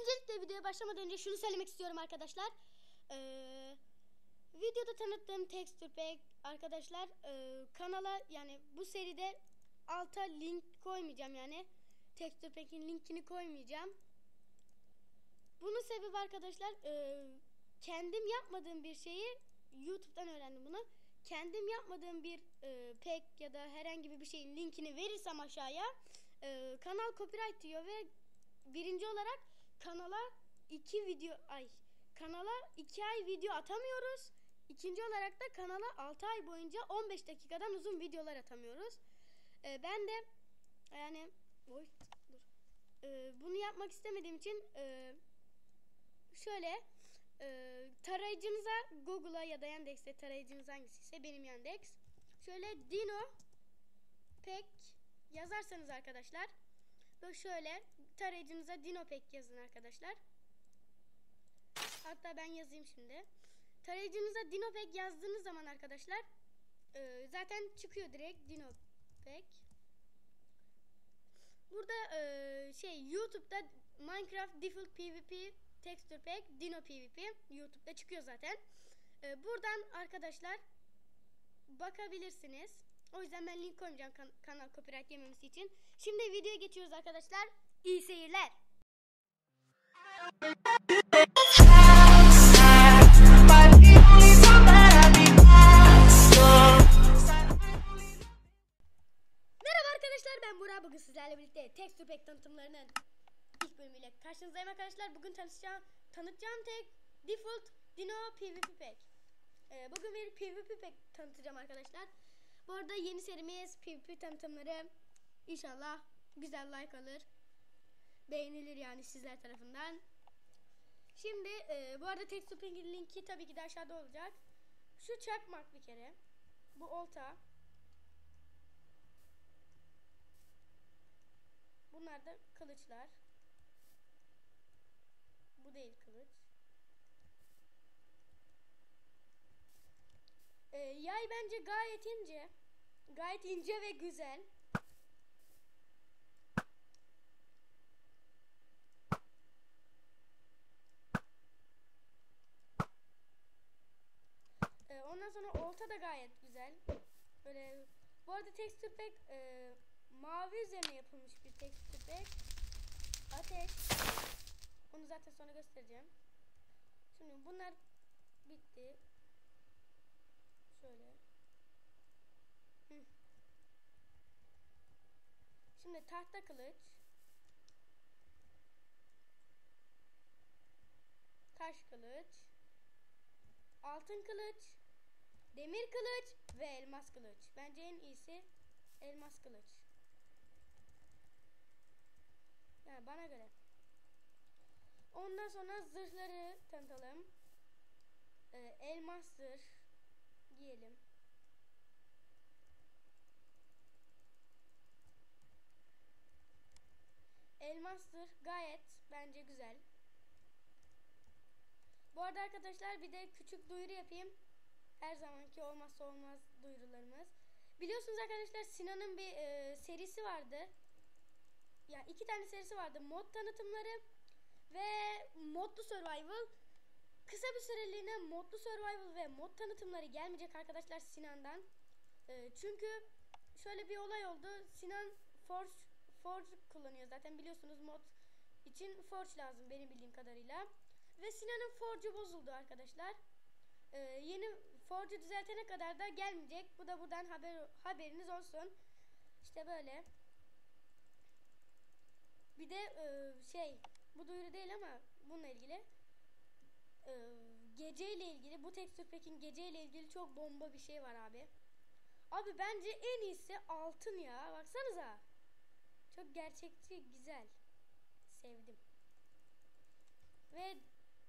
öncelikle videoya başlamadan önce şunu söylemek istiyorum arkadaşlar. Ee, videoda tanıttığım texture pack arkadaşlar e, kanala yani bu seride alta link koymayacağım yani. Texture pack'in linkini koymayacağım. Bunun sebebi arkadaşlar e, kendim yapmadığım bir şeyi YouTube'dan öğrendim bunu. Kendim yapmadığım bir e, pack ya da herhangi bir şeyin linkini verirsem aşağıya e, kanal copyright diyor ve birinci olarak kanala iki video ay kanala iki ay video atamıyoruz. İkinci olarak da kanala 6 ay boyunca 15 dakikadan uzun videolar atamıyoruz. E, ben de yani oy, dur. E, bunu yapmak istemediğim için e, şöyle e, tarayıcınıza Google'a ya da Yandex'e tarayıcınız hangisiyse benim Yandex. Şöyle Dino Pack yazarsanız arkadaşlar böyle şöyle tarayıcınıza Dino Pack yazın arkadaşlar. Hatta ben yazayım şimdi. Tarayıcınıza Dino Pack yazdığınız zaman arkadaşlar e, zaten çıkıyor direkt Dino Pack. Burada e, şey YouTube'da Minecraft Default PvP Texture Pack Dino PvP YouTube'da çıkıyor zaten. E, buradan arkadaşlar bakabilirsiniz. O yüzden ben link koymayacağım kan kanal copyright yememesi için. Şimdi videoya geçiyoruz arkadaşlar. İyi seyirler. Merhaba arkadaşlar ben Burak bugün sizlerle birlikte Texture Pack tanıtımlarının ilk bölümüyle karşınızdayım arkadaşlar. Bugün tanıtacağım, tanıtacağım tek Default Dino PvP Pack. Ee, bugün bir PvP Pack tanıtacağım arkadaşlar. Bu arada yeni serimiz PvP tanıtımları inşallah güzel like alır. Beğenilir yani sizler tarafından. Şimdi e, bu arada Texture Pack'in linki tabii ki de aşağıda olacak. Şu çakmak bir kere. Bu olta. Bunlar da kılıçlar. Bu değil kılıç. Ee, yay bence gayet ince. Gayet ince ve güzel. Ee, ondan sonra olta da gayet güzel. Böyle bu arada texture pack e, mavi üzerine yapılmış bir texture pack. Ateş. Onu zaten sonra göstereceğim. Şimdi bunlar bitti. Şöyle. Şimdi tahta kılıç. Taş kılıç. Altın kılıç. Demir kılıç ve elmas kılıç. Bence en iyisi elmas kılıç. Yani bana göre. Ondan sonra zırhları tanıtalım. Ee, elmas zırh giyelim. Elmas zırh gayet bence güzel. Bu arada arkadaşlar bir de küçük duyuru yapayım. Her zamanki olmazsa olmaz duyurularımız. Biliyorsunuz arkadaşlar Sinan'ın bir e, serisi vardı. Ya yani iki tane serisi vardı. Mod tanıtımları ve modlu survival. Kısa bir süreliğine modlu survival ve mod tanıtımları gelmeyecek arkadaşlar Sinan'dan. E, çünkü şöyle bir olay oldu. Sinan Forge, Forge kullanıyor zaten biliyorsunuz mod için Forge lazım benim bildiğim kadarıyla. Ve Sinan'ın Forge'u bozuldu arkadaşlar. Ee, yeni Forge'u düzeltene kadar da gelmeyecek. Bu da buradan haber haberiniz olsun. İşte böyle. Bir de e, şey bu duyuru değil ama bununla ilgili e, geceyle ilgili bu texture pack'in geceyle ilgili çok bomba bir şey var abi. Abi bence en iyisi altın ya. Baksanıza. Çok gerçekçi, güzel. Sevdim. Ve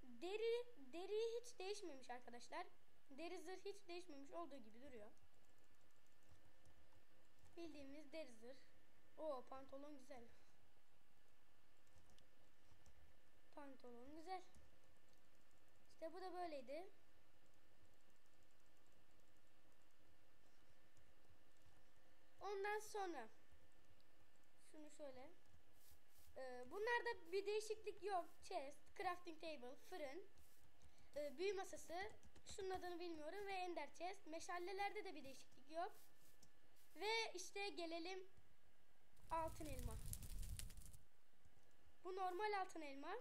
deri deri hiç değişmemiş arkadaşlar. Deri zırh hiç değişmemiş olduğu gibi duruyor. Bildiğimiz deri zırh. O pantolon güzel. Pantolon güzel. İşte bu da böyleydi. Ondan sonra şunu şöyle e, bunlarda bir değişiklik yok. Chest, crafting table, fırın, e, büyü masası, şunun adını bilmiyorum ve ender chest. Meşallelerde de bir değişiklik yok. Ve işte gelelim altın elma. Bu normal altın elma.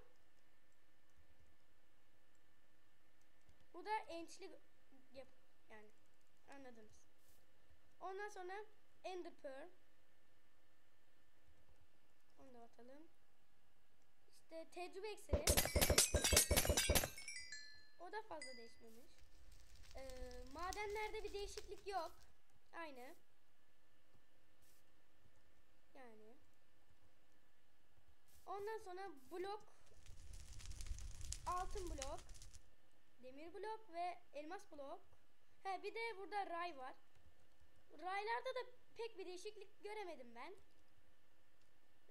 Bu da ençli yap yani anladınız. Ondan sonra ender pearl. Onu da atalım. İşte tecrübe iksiri. O da fazla değişmemiş. Ee, madenlerde bir değişiklik yok. Aynı. Yani. Ondan sonra blok altın blok demir blok ve elmas blok. He bir de burada ray var. Raylarda da pek bir değişiklik göremedim ben.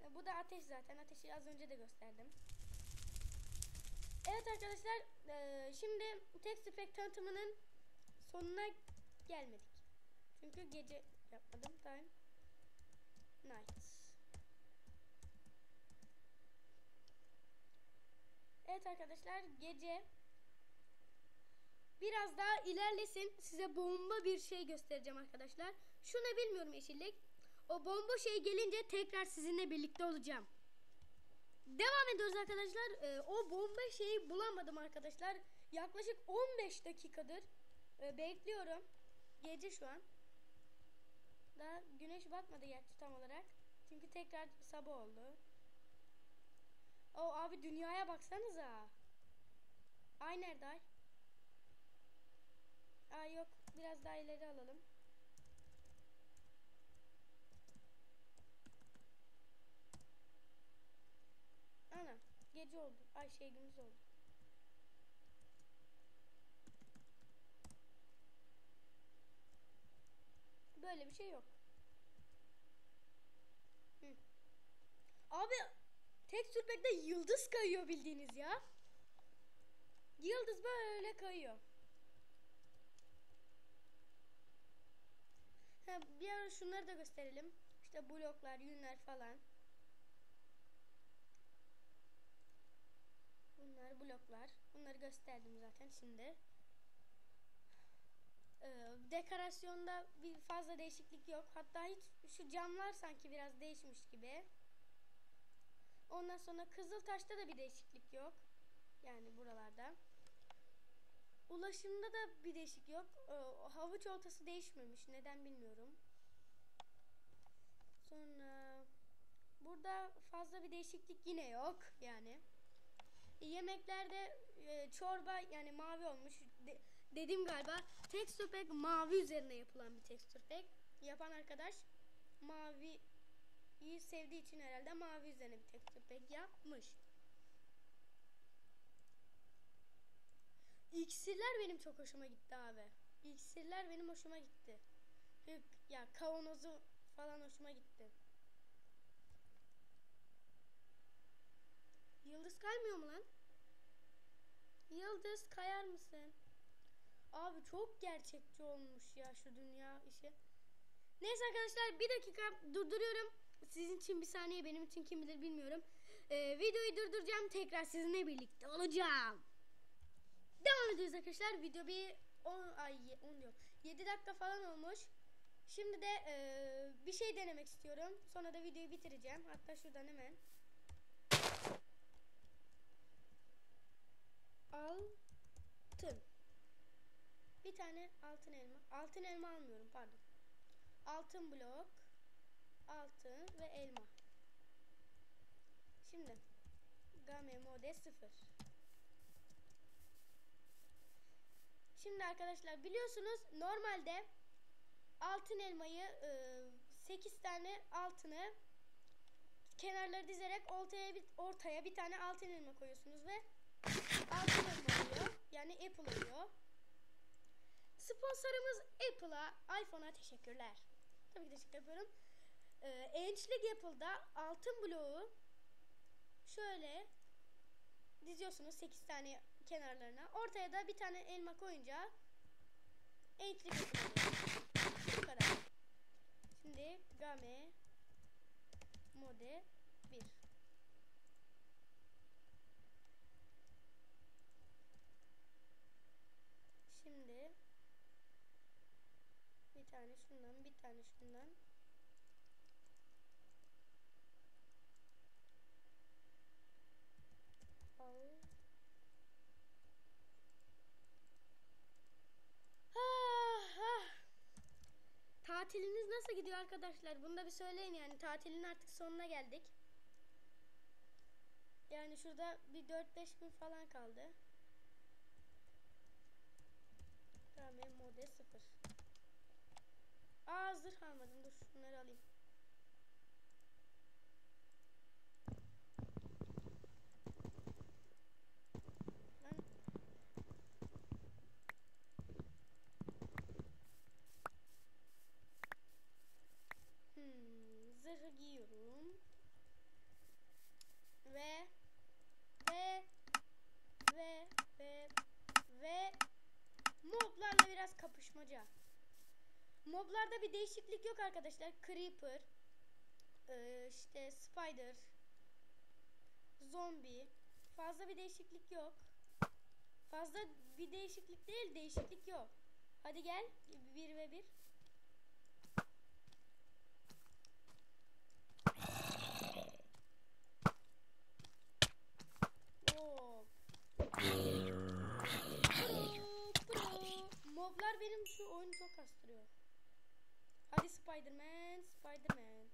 E, Bu da ateş zaten. Ateşi az önce de gösterdim. Evet arkadaşlar e, şimdi Texture Pack tanıtımının sonuna gelmedik. Çünkü gece yapmadım. Time Night. Evet arkadaşlar gece biraz daha ilerlesin size bomba bir şey göstereceğim arkadaşlar. Şu ne bilmiyorum yeşillik. O bomba şey gelince tekrar sizinle birlikte olacağım. Devam ediyoruz arkadaşlar. Ee, o bomba şeyi bulamadım arkadaşlar. Yaklaşık 15 dakikadır e, bekliyorum. Gece şu an. Daha güneş batmadı gerçi tam olarak. Çünkü tekrar sabah oldu. O abi dünyaya baksanıza. Ay nerede ay? Ay yok biraz daha ileri alalım. Ana gece oldu. Ay şey oldu. Böyle bir şey yok. Hı. Abi tek sürpekte yıldız kayıyor bildiğiniz ya. Yıldız böyle kayıyor. Ha, bir ara şunları da gösterelim. İşte bloklar, yünler falan. Bunlar bloklar. Bunları gösterdim zaten şimdi. Ee, dekorasyonda bir fazla değişiklik yok. Hatta hiç şu camlar sanki biraz değişmiş gibi. Ondan sonra Kızıltaş'ta da bir değişiklik yok. Yani buralarda. Ulaşımda da bir değişik yok. Ee, havuç oltası değişmemiş. Neden bilmiyorum. Sonra burada fazla bir değişiklik yine yok yani. Yemeklerde e, çorba yani mavi olmuş. De, dedim galiba texture pack mavi üzerine yapılan bir texture pack. Yapan arkadaş mavi iyi sevdiği için herhalde mavi üzerine bir texture pack yapmış. İksirler benim çok hoşuma gitti abi. İksirler benim hoşuma gitti. Ya kavanozu falan hoşuma gitti. Yıldız kaymıyor mu lan? Yıldız kayar mısın? Abi çok gerçekçi olmuş ya şu dünya işi. Neyse arkadaşlar bir dakika durduruyorum. Sizin için bir saniye benim için kim bilir bilmiyorum. Ee, videoyu durduracağım tekrar sizinle birlikte olacağım. Devam ediyoruz arkadaşlar. Video bir 10 ay 10 diyor. 7 dakika falan olmuş. Şimdi de e, bir şey denemek istiyorum. Sonra da videoyu bitireceğim. Hatta şuradan hemen. Altın. Bir tane altın elma. Altın elma almıyorum pardon. Altın blok. Altın ve elma. Şimdi. Game mode 0. Şimdi arkadaşlar biliyorsunuz normalde altın elmayı e, 8 tane altını kenarları dizerek ortaya bir, ortaya bir tane altın elma koyuyorsunuz ve altın elma oluyor. Yani Apple oluyor. Sponsorumuz Apple'a, iPhone'a teşekkürler. Tabii ki teşekkür ediyorum. Ee, Enchlik Apple'da altın bloğu şöyle diziyorsunuz 8 tane kenarlarına. Ortaya da bir tane elma koyunca Enchlik Apple. Şimdi Game Mode tane şundan, bir tane şundan. Al. Ah, ah. Tatiliniz nasıl gidiyor arkadaşlar? Bunu da bir söyleyin yani. Tatilin artık sonuna geldik. Yani şurada bir 4-5 gün falan kaldı. Tamam model 0. Zırh almadım. Dur şunları alayım. Hmm, giyiyorum. Ve ve ve ve ve moblarla biraz kapışmaca. Moblarda bir değişiklik yok arkadaşlar. Creeper, e, işte Spider, Zombi. Fazla bir değişiklik yok. Fazla bir değişiklik değil, değişiklik yok. Hadi gel. 1 ve 1. Spider-Man, Spider-Man.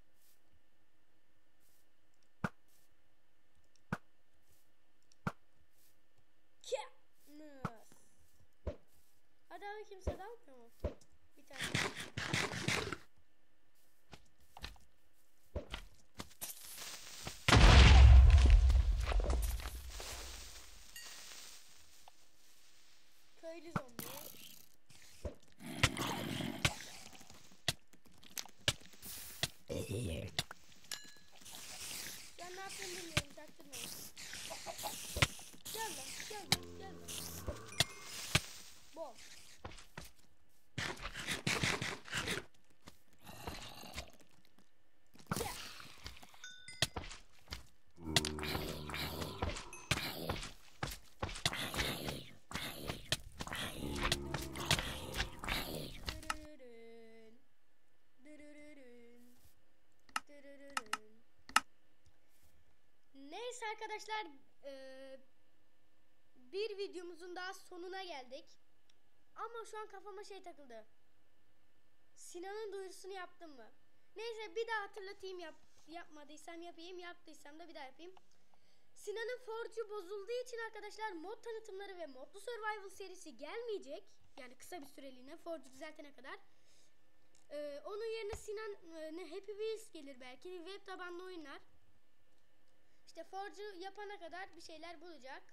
Arkadaşlar eee, bir videomuzun daha sonuna geldik. Ama şu an kafama şey takıldı. Sinan'ın duyurusunu yaptım mı? Neyse bir daha hatırlatayım yap yapmadıysam yapayım yaptıysam da bir daha yapayım. Sinan'ın Forge'u bozulduğu için arkadaşlar mod tanıtımları ve modlu survival serisi gelmeyecek. Yani kısa bir süreliğine Forge'u düzeltene kadar. Ee, onun yerine Sinan e, Happy Wheels gelir belki web tabanlı oyunlar. İşte Forge'u yapana kadar bir şeyler bulacak.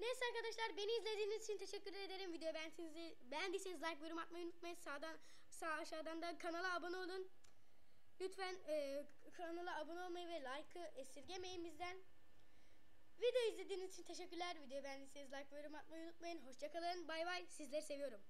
Neyse arkadaşlar beni izlediğiniz için teşekkür ederim. Videoyu beğendiyseniz, beğendiyseniz like yorum atmayı unutmayın. Sağdan sağ aşağıdan da kanala abone olun. Lütfen e, kanala abone olmayı ve like'ı esirgemeyin bizden. Video izlediğiniz için teşekkürler. Videoyu beğendiyseniz like yorum atmayı unutmayın. Hoşçakalın. Bay bay. Sizleri seviyorum.